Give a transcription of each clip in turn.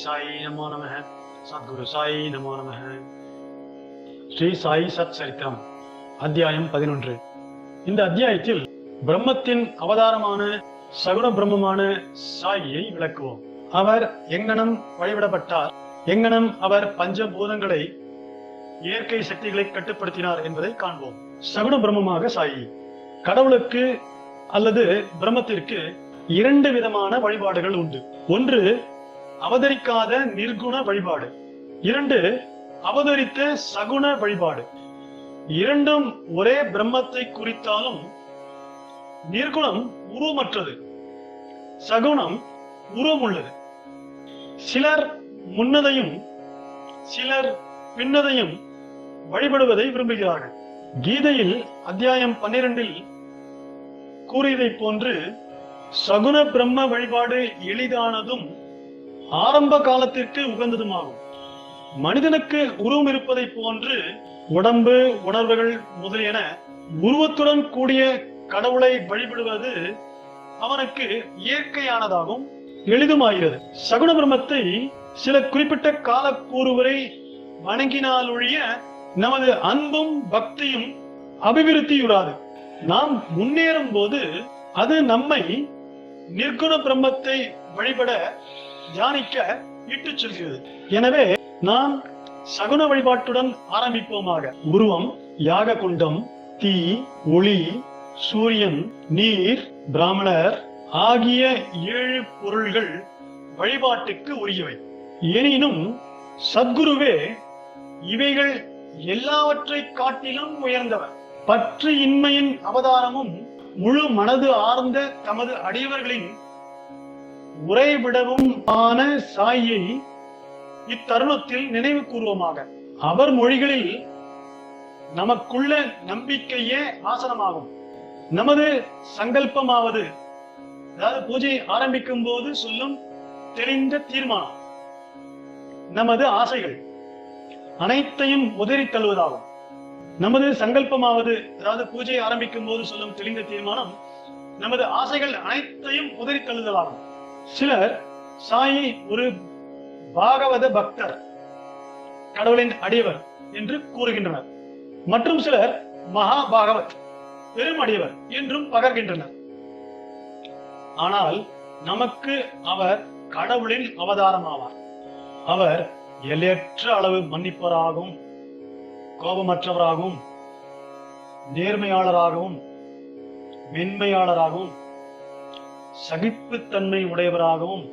சாயி நமோ நம சத்குரு சாயி நமோ நம ஸ்ரீ சாயி சத் சரித்திரம் அத்தியாயம் பதினொன்று. இந்த அத்தியாயத்தில் பிரம்மத்தின் அவதாரமான சகுண பிரம்மமான சாயியை விளக்குவோம். அவர் எங்கனம் வழிவிடப்பட்டார். எங்கனம் அவர் பஞ்சபூதங்களை இயற்கை சக்திகளை கட்டுப்படுத்தினார் என்பதை காண்போம். சகுண பிரம்மமாக சாயி கடவுளுக்கு அல்லது பிரம்மத்திற்கு இரண்டு விதமான வழிபாடுகள் உண்டு. ஒன்று அவதரிக்காத நிர்குண வழிபாடு. இரண்டு அவதரித்த சகுண வழிபாடு. இரண்டும் ஒரே பிரம்மத்தை குறித்தாலும் நிர்குணம் உருவமற்றது. சகுணம் உருவமுள்ளது. சிலர் முன்னதையும் சிலர் பின்னதையும் வழிபடுவதை விரும்புகிறார்கள். கீதையில் அத்தியாயம் பன்னிரண்டில் கூறியதைப் போன்று சகுன பிரம்ம வழிபாடு எளிதானதும் ஆரம்ப காலத்திற்கு உகந்ததுமாகும். மனிதனுக்கு உருவம் இருப்பதைப் போன்று உடம்பு உணர்வுகள் முதலியன உருவத்துடன் கூடிய கடவுளை வழிபடுவது அவனுக்கு இயற்கையானதாகவும் எளிதுமாகிறது. சகுன பிரம்மத்தை சில குறிப்பிட்ட காலக்கூறுவரை வணங்கினாலொழிய நமது அன்பும் பக்தியும் அபிவிருத்தியுறாது நாம் முன்னேறும் போது அது நம்மை நிர்குண பிரம்மத்தை வழிபட தியானிக்க இட்டு செல்கிறது. எனவே நாம் சகுன வழிபாட்டுடன் ஆரம்பிப்போமாக. உருவம் யாக குண்டம் தீ ஒளி சூரியன் நீர் பிராமணர் ஆகிய ஏழு பொருள்கள் வழிபாட்டுக்கு உரியவை. எனினும் சத்குருவே இவைகள் எல்லாவற்றை காட்டிலும் உயர்ந்தவர் பற்று இன்மையின் அவதாரமும் முழு மனது ஆர்ந்த தமது அடியவர்களின் உறைவிடவும் ஆன சாயை இத்தருணத்தில் நினைவு கூறுவோமாக அவர் மொழிகளில் நமக்குள்ள நம்பிக்கையே ஆசனமாகும். நமது சங்கல்பமாவது அதாவது பூஜை ஆரம்பிக்கும் போது சொல்லும் தெளிந்த தீர்மானம் நமது ஆசைகள் அனைத்தையும் உதறி தள்ளுவதாகும். நமது சங்கல்பமாவது அதாவது பூஜை ஆரம்பிக்கும் போது சொல்லும் தெளிந்த தீர்மானம் நமது ஆசைகள் அனைத்தையும் உதறி தள்ளுதலாகும். சிலர் சாயி ஒரு பாகவத பக்தர் கடவுளின் அடியவர் என்று கூறுகின்றனர். மற்றும் சிலர் மகா பாகவத் பெரும் அடியவர் என்றும் பகர்கின்றனர். ஆனால் நமக்கு அவர் கடவுளின் அவதாரம் ஆவார் அவர் எல்லையற்ற அளவு மன்னிப்பவராகவும் கோபமற்றவராகவும் நேர்மையாளராகவும் மென்மையாளராகவும் சகிப்புத்தன்மை உடையவராகவும்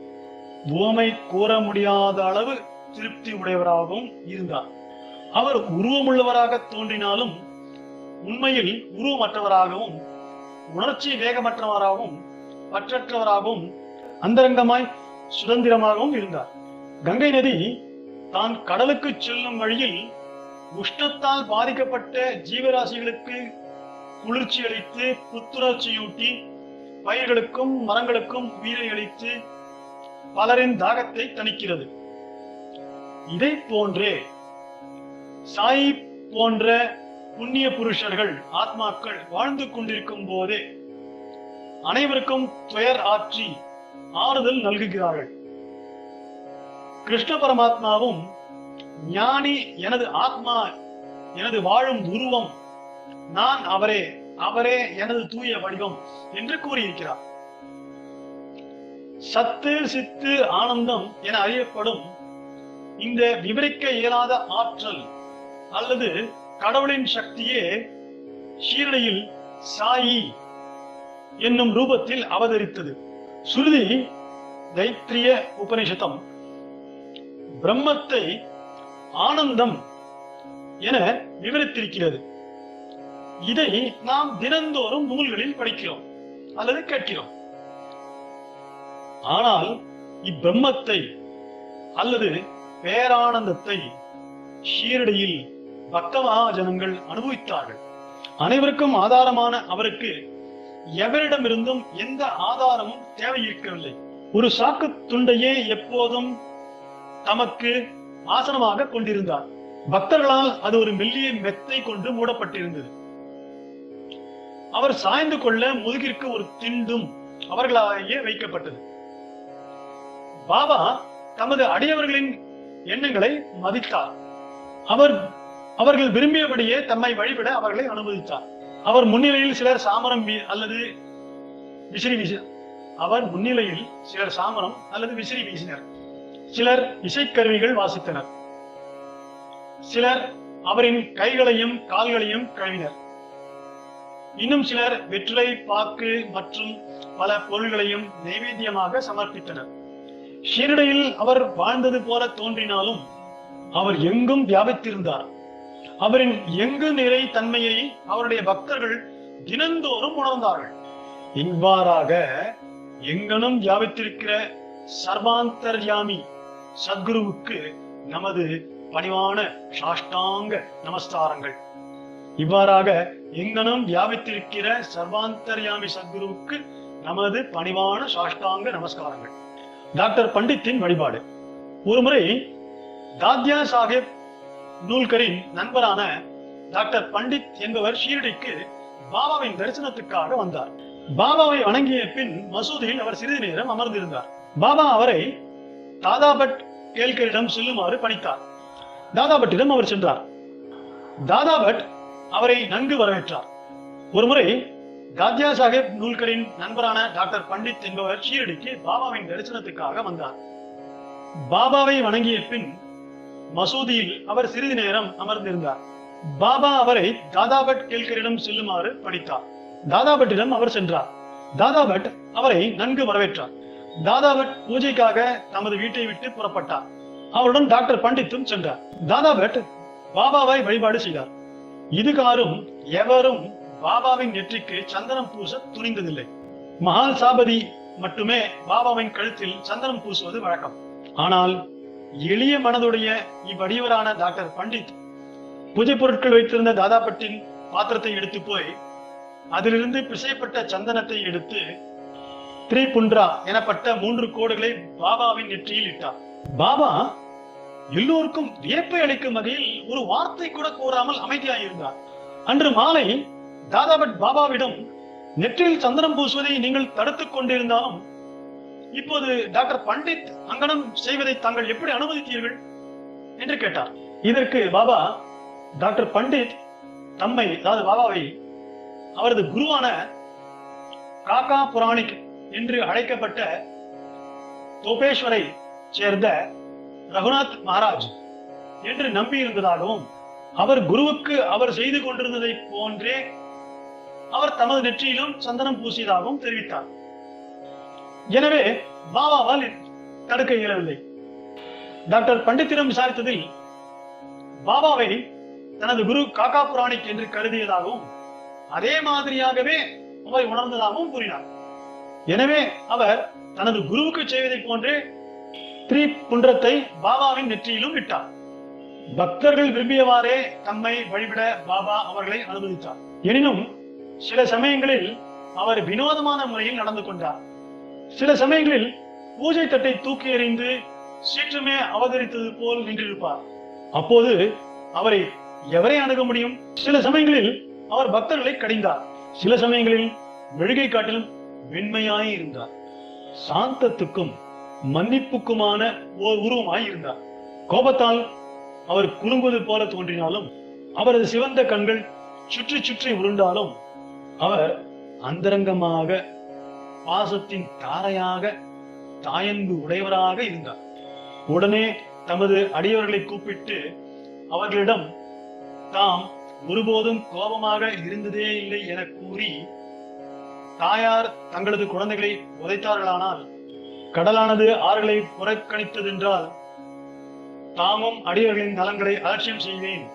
உவமை கூற முடியாத அளவு திருப்தி உடையவராகவும் இருந்தார். அவர் உருவமுள்ளவராக தோன்றினாலும் உண்மையில் உருவமற்றவராகவும் உணர்ச்சி வேகமற்றவராகவும் பற்றற்றவராகவும் அந்தரங்கமாய் சுதந்திரமாகவும் இருந்தார். கங்கை நதி தான் கடலுக்கு செல்லும் வழியில் உஷ்ணத்தால் பாதிக்கப்பட்ட ஜீவராசிகளுக்கு குளிர்ச்சி அளித்து புத்துணர்ச்சியூட்டி பயிர்களுக்கும் மரங்களுக்கும் உயிரை அளித்து பலரின் தாகத்தை தணிக்கிறது. இதை போன்றே சாயி போன்ற புண்ணிய புருஷர்கள் ஆத்மாக்கள் வாழ்ந்து கொண்டிருக்கும் போதே அனைவருக்கும் துயர் ஆற்றி ஆறுதல் நல்குகிறார்கள். கிருஷ்ண பரமாத்மாவும் ஞானி எனது ஆத்மா எனது வாழும் உருவம் நான் அவரே அவரே எனது தூய வடிவம் என்று கூறியிருக்கிறார். சத்து சித்து ஆனந்தம் என அறியப்படும் இந்த விவரிக்க இயலாத ஆற்றல் அல்லது கடவுளின் சக்தியே ஷீரடியில் சாயி என்னும் ரூபத்தில் அவதரித்தது. சுருதி தைத்திரிய உபனிஷதம் பிரம்மத்தை ஆனந்தம் என விவரித்திருக்கிறது. இதை நாம் தினந்தோறும் நூல்களில் படிக்கிறோம் அல்லது கேட்கிறோம். ஆனால் இப்பிரம்மத்தை அல்லது பேரானந்தத்தை ஷீரடியில் பக்த மகாஜனங்கள் அனுபவித்தார்கள். அனைவருக்கும் ஆதாரமான அவருக்கு எவரிடமிருந்தும் எந்த ஆதாரமும் தேவை இருக்கவில்லை ஒரு சாக்கு துண்டையே எப்போதும் தமக்கு ஆசனமாக கொண்டிருந்தார். பக்தர்களால் அது ஒரு மெல்லிய மெத்தை கொண்டு மூடப்பட்டிருந்தது. அவர் சாய்ந்து கொள்ள முதுகிற்கு ஒரு திண்டும் அவர்களாலேயே வைக்கப்பட்டது. பாபா தமது அடியவர்களின் எண்ணங்களை மதித்தார். அவர் அவர்கள் விரும்பியபடியே தம்மை வழிபட அவர்களை அனுமதித்தார். அவர் முன்னிலையில் சிலர் சாமரம் அல்லது விசிறி வீச அவர் முன்னிலையில் சிலர் சாமரம் அல்லது விசிறி வீசினர். சிலர் இசைக்கருவிகள் வாசித்தனர். சிலர் அவரின் கைகளையும் கால்களையும் கழுவினர். இன்னும் சிலர் வெற்றிலை பாக்கு மற்றும் பல பொருள்களையும் நைவேத்தியமாக சமர்ப்பித்தனர். ஷீரடையில் அவர் வாழ்ந்தது போல தோன்றினாலும் அவர் எங்கும் வியாபித்திருந்தார். அவரின் எங்கு நிறை தன்மையை அவருடைய பக்தர்கள் தினந்தோறும் உணர்ந்தார்கள். இவ்வாறாக எங்கனும் வியாபித்திருக்கிற சர்வாந்தர்யாமி சத்குருவுக்கு நமது பணிவான சாஷ்டாங்க நமஸ்காரங்கள். இவ்வாறாக எங்கனும் வியாபித்திருக்கிற சர்வாந்தர்யாமி சத்குருவுக்கு நமது பணிவான சாஷ்டாங்க நமஸ்காரங்கள். டாக்டர் பண்டித்தின் வழிபாடு. ஒருமுறை தாத்யா சாஹிப் நூல்கரின் நண்பரான டாக்டர் பண்டித் என்பவர் ஷீரடிக்கு பாபாவின் தரிசனத்துக்காக வந்தார். பாபாவை வணங்கிய பின் மசூதியில் அவர் சிறிது நேரம் அமர்ந்திருந்தார். பாபா அவரை தாதாபட் கேல்கரிடம் செல்லுமாறு பணித்தார். தாதாபட்டிடம் அவர் சென்றார். தாதாபட் அவரை நன்கு வரவேற்றார். ஒருமுறை காத்யா சாஹேப் நூல்கரின் நண்பரான டாக்டர் பண்டித் என்பவர் ஷீரடிக்கு பாபாவின் தரிசனத்துக்காக வந்தார். பாபாவை வணங்கிய பின் மசூதியில் அவர் சிறிது நேரம் அமர்ந்திருந்தார். பாபா அவரை தாதாபட் கேள்கரிடம் செல்லுமாறு படித்தார். தாதாபட்டிடம் அவர் சென்றார். தாதாபட் அவரை நன்கு வரவேற்றார். தாதாபட் பூஜைக்காக தமது வீட்டை விட்டு புறப்பட்டார். அவருடன் டாக்டர் பண்டித்தும் சென்றார். தாதாபட் பாபாவை வழிபாடு செய்தார். இதுகாரும் எவரும் பாபாவின் நெற்றிக்கு சந்தனம் பூச துணிந்ததில்லை. மகால் சாபதி மட்டுமே பாபாவின் கழுத்தில் சந்தனம் பூசுவது வழக்கம். ஆனால் எளிய மனதுடைய இவ்வடிவரான டாக்டர் பண்டித் பூஜை பொருட்கள் வைத்திருந்த தாதாபட்டின் பாத்திரத்தை எடுத்து போய் அதிலிருந்து பிசையப்பட்ட சந்தனத்தை எடுத்து திரிபுன்றா எனப்பட்ட மூன்று கோடுகளை பாபாவின் நெற்றியில் இட்டார். பாபா எல்லோருக்கும் வியப்பை அளிக்கும் வகையில் ஒரு வார்த்தை கூட கூறாமல் அமைதியாயிருந்தார். அன்று மாலை தாதாபட் பாபாவிடம் நெற்றியில் சந்திரம் பூசுவதை நீங்கள் தடுத்துக் கொண்டிருந்தாலும் இப்போது டாக்டர் பண்டித் அங்கனம் செய்வதை தாங்கள் எப்படி அனுமதித்தீர்கள்? என்று கேட்டார். இதற்கு பாபா டாக்டர் பண்டித் தம்மை அதாவது பாபாவை அவரது குருவான காக்கா புராணிக் என்று அழைக்கப்பட்ட தோபேஸ்வரை சேர்ந்த ரகுநாத் மகாராஜ். என்று நம்பியிருந்ததாகவும் அவர் குருவுக்கு அவர் செய்து கொண்டிருந்ததை போன்றே அவர் தமது நெற்றியிலும் சந்தனம் பூசியதாகவும் தெரிவித்தார். எனவே பாபாவால் தடுக்க இயலவில்லை. டாக்டர் பண்டித்திடம் விசாரித்ததில் பாபாவை தனது குரு காக்கா புராணிக் என்று கருதியதாகவும் அதே மாதிரியாகவே அவரை உணர்ந்ததாகவும் கூறினார். எனவே அவர் தனது குருவுக்கு செய்வதைப் போன்றே ஸ்திரீ புன்றத்தை பாபாவின் நெற்றியிலும் விட்டார் பக்தர்கள் விரும்பியவாறே தம்மை வழிபட பாபா அவர்களை அனுமதித்தார். எனினும் சில சமயங்களில் அவர் வினோதமான முறையில் நடந்து கொண்டார். சில சமயங்களில் பூஜை தட்டை தூக்கி எறிந்து சீற்றமே அவதரித்தது போல் நின்றிருப்பார். அப்போது அவரை எவரை அணுக முடியும்? சில சமயங்களில் அவர் பக்தர்களை கடிந்தார். சில சமயங்களில் மெழுகை காட்டிலும் வெண்மையாய் இருந்தார். சாந்தத்துக்கும் மன்னிப்புக்குமான ஓர் உருவமாய் இருந்தார் கோபத்தால் அவர் குலுங்குவது போல தோன்றினாலும் அவரது சிவந்த கண்கள் சுற்றி சுற்றி உருண்டாலும் அவர் அந்தரங்கமாக பாசத்தின் தாரையாக தாயன்பு உடையவராக இருந்தார். உடனே தமது அடியவர்களை கூப்பிட்டு அவர்களிடம் தாம் ஒருபோதும் கோபமாக இருந்ததே இல்லை என கூறி தாயார் தங்களது குழந்தைகளை உதைத்தார்களானால் கடலானது ஆறுகளை புறக்கணித்ததென்றால் தாமும் அடியவர்களின் நலன்களை அலட்சியம் செய்வேன்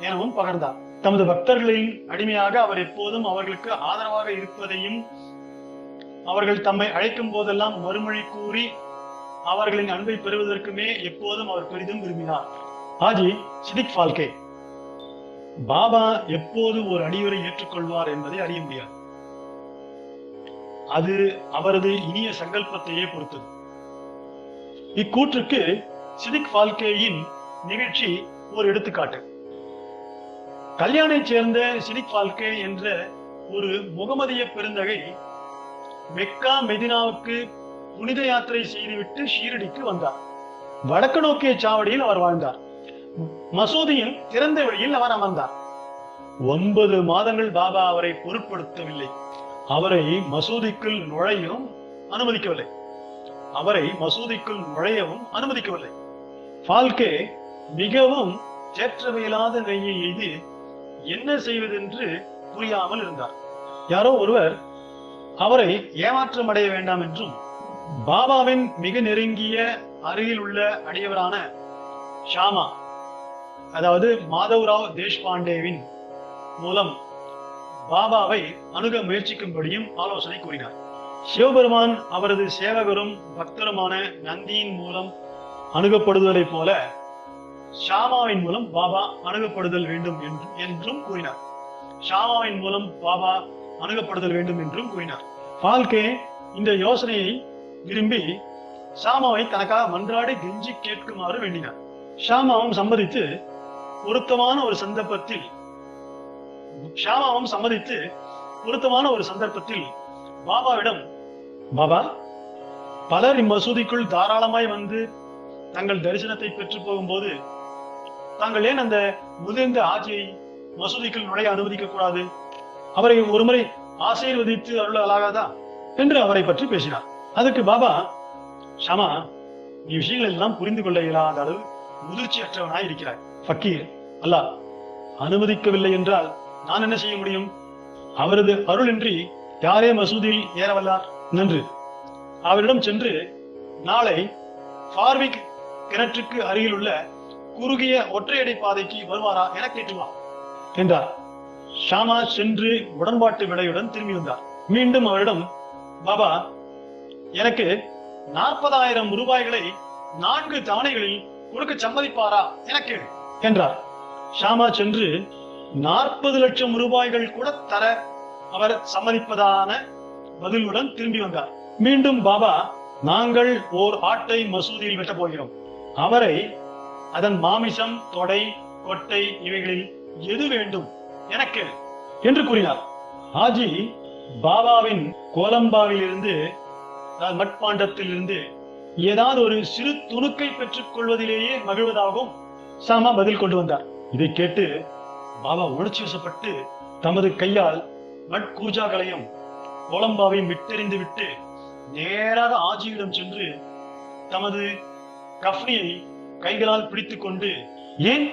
எனவும் பகர்ந்தார். தமது பக்தர்களின் அடிமையாக அவர் எப்போதும் அவர்களுக்கு ஆதரவாக இருப்பதையும் அவர்கள் தம்மை அழைக்கும் போதெல்லாம் மறுமொழி கூறி அவர்களின் அன்பை பெறுவதற்குமே எப்போதும் அவர் பெரிதும் விரும்பினார். ஆஜி சிதிக் ஃபால்கே. பாபா எப்போது ஒரு அடியுரை ஏற்றுக்கொள்வார் என்பதை அறிய முடியாது. அது அவரது இனிய சங்கல்பத்தையே பொறுத்தது. இக்கூற்றுக்கு சிதிக் பால்கேயின் நிகழ்ச்சி ஒரு எடுத்துக்காட்டு. கல்யாணை சேர்ந்த சிதிக் பால்கே என்ற ஒரு முகமதிய பெருந்தகை மெக்கா மெதினாவுக்கு புனித யாத்திரை செய்துவிட்டு ஷீரடிக்கு வந்தார். வடக்கு நோக்கிய சாவடியில் அவர் வாழ்ந்தார். மசூதியின் திறந்த வெளியில் அவர் அமர்ந்தார். ஒன்பது மாதங்கள் பாபா அவரை பொருட்படுத்தவில்லை. அவரை மசூதிக்குள் நுழையவும் அனுமதிக்கவில்லை. அவரை மசூதிக்குள் நுழையவும் அனுமதிக்கவில்லை. ஃபால்கே மிகவும் தேற்றவையில்லாத கையை எய்து என்ன செய்வதென்று புரியாமல் இருந்தார். யாரோ ஒருவர் அவரை ஏமாற்றம் அடைய வேண்டாம் என்றும் பாபாவின் மிக நெருங்கிய அருகில் உள்ள அடியவரான ஷாமா அதாவது மாதவராவ் தேஷ்பாண்டேவின் மூலம் பாபாவை அணுக முயற்சிக்கும்படியும் ஆலோசனை கூறினார். சிவபெருமான் அவரது சேவகரும் பக்தருமான நந்தியின் மூலம் அணுகப்படுதலைப் போல ஷாமாவின் மூலம் பாபா அணுகப்படுதல் வேண்டும் என்று- என்றும் கூறினார். ஷாமாவின் மூலம் பாபா அணுகப்படுதல் வேண்டும் என்றும் கூறினார். பால்கே இந்த யோசனையை விரும்பி ஷாமாவை தனக்காக மன்றாடி கெஞ்சி கேட்குமாறு வேண்டினார். ஷாமாவும் சம்மதித்து பொருத்தமான ஒரு சந்தர்ப்பத்தில் ஷாமாவும் சம்மதித்து பொருத்தமான ஒரு சந்தர்ப்பத்தில் பாபாவிடம் பாபா பலர் இம்மசூதிக்குள் தாராளமாய் வந்து தங்கள் தரிசனத்தை பெற்று போகும்போது தாங்கள் ஏன் அந்த முதிர்ந்த ஆட்சியை மசூதிக்குள் நுழைய அனுமதிக்க கூடாது? அவரை ஒருமுறை ஆசீர்வதித்து அருளாகாதா என்று அவரை பற்றி பேசினார். அதுக்கு பாபா ஷாமா நீ விஷயங்கள் எல்லாம் புரிந்து கொள்ள இயலாத அளவு முதிர்ச்சியற்றவனாய் இருக்கிறாய். ஃபக்கீர் அல்லாஹ் அனுமதிக்கவில்லை என்றால் நான் என்ன செய்ய முடியும்? அவரது அருளின்றி யாரே மசூதியில் ஏற வல்லார் நன்று. அவரிடம் சென்று நாளை ஃபார்விக் கிணற்றுக்கு அருகில் உள்ள குறுகிய ஒற்றையடை பாதைக்கு வருவாரா என கேட்டுவா. என்றார். ஷாமா சென்று உடன்பாட்டு விலையுடன் திரும்பி வந்தார். மீண்டும் அவரிடம் பாபா எனக்கு நாற்பதாயிரம் ரூபாய்களை நான்கு தவணைகளில் கொடுக்க சம்மதிப்பாரா? என கேளு என்றார். ஷாமா சென்று நாற்பது லட்சம் ரூபாய்கள் கூட தர அவர் சம்மதிப்பதான பதிலுடன் திரும்பி வந்தார். மீண்டும் பாபா நாங்கள் ஓர் ஆட்டை மசூதியில் வெட்டப் போகிறோம். அவரை அதன் மாமிசம் தொடை கொட்டை இவைகளில் எது வேண்டும் எனக்கு என்று கூறினார். ஹாஜி பாபாவின் கோலம்பாவில் இருந்து மட்பாண்டத்தில் இருந்து ஏதாவது ஒரு சிறு துணுக்கை பெற்றுக் கொள்வதிலேயே மகிழ்வதாகவும் சாமா பதில் கொண்டு வந்தார். இதை கேட்டு பாபா உணர்ச்சி வசப்பட்டு தமது கையால் மட்கூஜாக்களையும் கோலம்பாவையும் விட்டெறிந்து விட்டு நேராக ஆஜியிடம் சென்று தமது கஃப்னியை கைகளால் பிடித்துக் கொண்டு ஏன்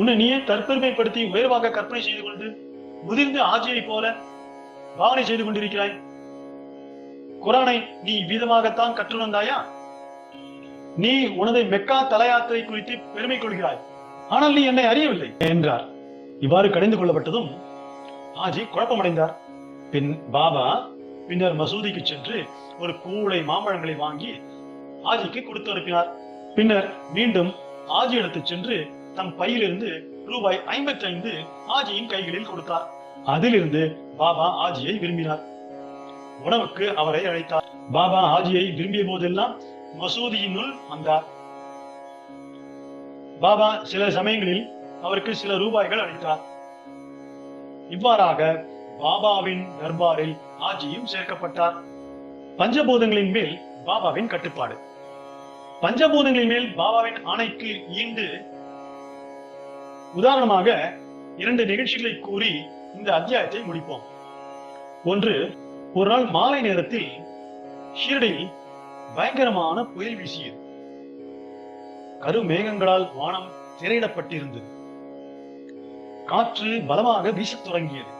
உன்னை நீயே தற்பெருமைப்படுத்தி உயர்வாக கற்பனை செய்து கொண்டு முதிர்ந்த ஆஜியை போல பாவனை செய்து கொண்டிருக்கிறாய் குரானை நீ வீதமாகத்தான் கற்று வந்தாயா நீ உனது மெக்கா தலையாத்திரை குறித்து பெருமை கொள்கிறாய். ஆனால் நீ என்னை அறியவில்லை என்றார். இவ்வாறு கடைந்து கொள்ளப்பட்டதும் ஆஜி குழப்பமடைந்தார். பின் பாபா பின்னர் மசூதிக்கு சென்று ஒரு கூளை மாம்பழங்களை வாங்கி ஆஜிக்கு கொடுத்து அனுப்பினார். பின்னர் மீண்டும் ஆஜி இடத்து சென்று தம் பையிலிருந்து ரூபாய் ஐம்பத்தி ஐந்து ஆஜியின் கைகளில் கொடுத்தார். அதிலிருந்து பாபா ஆஜியை விரும்பினார். உணவுக்கு அவரை அழைத்தார். பாபா ஆஜியை விரும்பிய போதெல்லாம் மசூதியினுள் வந்தார். பாபா சில சமயங்களில் அவருக்கு சில ரூபாய்கள் அளித்தார். இவ்வாறாக பாபாவின் தர்பாரில் ஆஜியும் சேர்க்கப்பட்டார். பஞ்சபூதங்களின் மேல் பாபாவின் கட்டுப்பாடு. பஞ்சபூதங்களின் மேல் பாபாவின் ஆணைக்கு ஈண்டு உதாரணமாக இரண்டு நிகழ்ச்சிகளை கூறி இந்த அத்தியாயத்தை முடிப்போம். ஒன்று ஒரு நாள் மாலை நேரத்தில் ஷீரடியில் பயங்கரமான புயல் வீசியது. கருமேகங்களால் வானம் திரையிடப்பட்டிருந்தது. காற்று பலமாக வீசத் தொடங்கியது.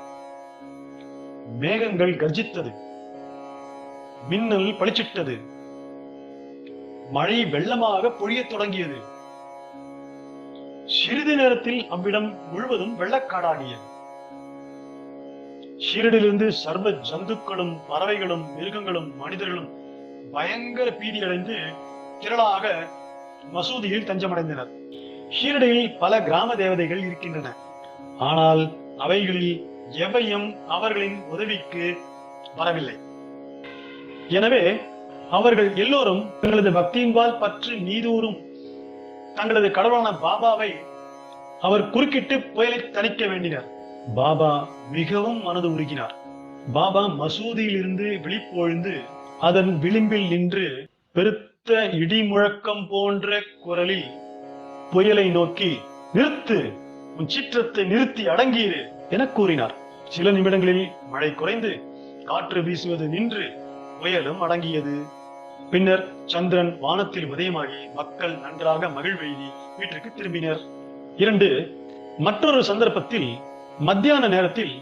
மேகங்கள் கர்ஜித்தது. மின்னல் பளிச்சிட்டது. மழை வெள்ளமாக பொழியத் தொடங்கியது. சிறிது நேரத்தில் அவ்விடம் முழுவதும் வெள்ளக்காடாகியது. ஷீரடிலிருந்து சர்வ ஜந்துக்களும் பறவைகளும் மிருகங்களும் மனிதர்களும் பயங்கர பீதியடைந்து திரளாக மசூதியில் தஞ்சமடைந்தனர். ஷீரடியில் பல கிராம தேவதைகள் இருக்கின்றன. ஆனால் அவைகளில் எவையும் அவர்களின் உதவிக்கு வரவில்லை. எனவே அவர்கள் எல்லோரும் தங்களது பக்தியின்பால் பற்று நீதூறும் தங்களது கடவுளான பாபாவை அவர் குறுக்கிட்டு புயலை தணிக்க வேண்டினார். பாபா மிகவும் மனது உருகினார். பாபா மசூதியில் இருந்து விழிப்பொழுந்து அதன் விளிம்பில் நின்று பெருத்த இடி முழக்கம் போன்ற குரலில் புயலை நோக்கி நிறுத்து! உன் சீற்றத்தை நிறுத்தி அடங்கியிரு. என கூறினார். சில நிமிடங்களில் மழை குறைந்து காற்று வீசுவது நின்று புயலும் அடங்கியது. பின்னர் சந்திரன் வானத்தில் உதயமாகி மக்கள் நன்றாக மகிழ்வெய்தி வீட்டிற்கு திரும்பினர். இரண்டு மற்றொரு சந்தர்ப்பத்தில் மத்தியான நேரத்தில்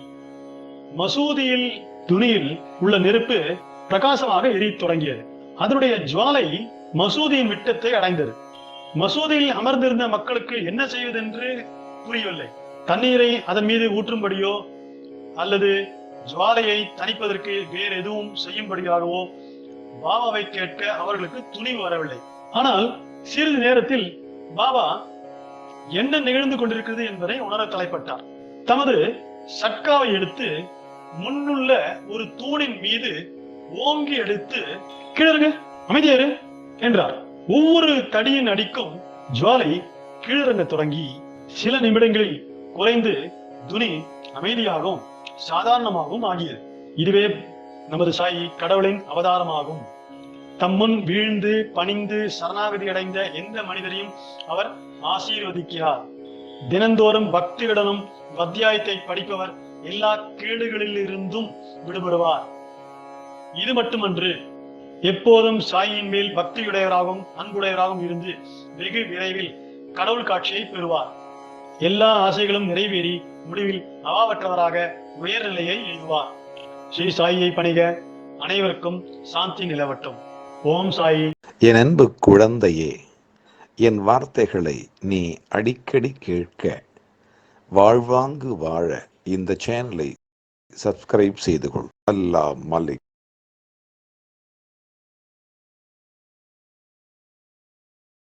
மசூதியில் துணியில் உள்ள நெருப்பு பிரகாசமாக எரியத் தொடங்கியது. அதனுடைய ஜுவாலை மசூதியின் விட்டத்தை அடைந்தது. மசூதியில் அமர்ந்திருந்த மக்களுக்கு என்ன செய்வதென்று புரியவில்லை. தண்ணீரை அதன் மீது ஊற்றும்படியோ அல்லது ஜுவாலையை தணிப்பதற்கு வேறு எதுவும் செய்யும்படியாகவோ பாபாவை கேட்க அவர்களுக்கு துணிவு வரவில்லை. ஆனால் சிறிது நேரத்தில் பாபா என்ன நிகழ்ந்து கொண்டிருக்கிறது என்பதை உணர தலைப்பட்டார். தமது சட்காவை எடுத்து முன்னுள்ள ஒரு தூணின் மீது ஓங்கி எடுத்து கீழருங்க அமைதியாரு என்றார். ஒவ்வொரு தடியின் அடிக்கும் ஜுவாலை கீழறங்க தொடங்கி சில நிமிடங்களில் குறைந்து துணி அமைதியாகவும் சாதாரணமாகவும் ஆகியது. இதுவே நமது சாயி கடவுளின் அவதாரமாகும். தம்முன் வீழ்ந்து பணிந்து சரணாகதி அடைந்த எந்த மனிதரையும் அவர் ஆசீர்வதிக்கிறார். தினந்தோறும் பக்தியுடனும் அத்தியாயத்தை படிப்பவர் எல்லா கேடுகளில் இருந்தும் விடுபடுவார். இது மட்டுமன்று எப்போதும் சாயின் மேல் பக்தியுடையவராகவும் அன்புடையவராகவும் இருந்து வெகு விரைவில் கடவுள் காட்சியை பெறுவார். எல்லா ஆசைகளும் நிறைவேறி முடிவில் அவாவற்றவராக உயர்நிலையை எழுதுவார் ஸ்ரீ சாயியை பணிக. அனைவருக்கும் சாந்தி நிலவட்டும். ஓம் சாயி. என் அன்பு குழந்தையே என் வார்த்தைகளை நீ அடிக்கடி கேட்க வாழ்வாங்கு வாழ இந்த சேனலை சப்ஸ்கிரைப் செய்து கொள். அல்லா மலிக்.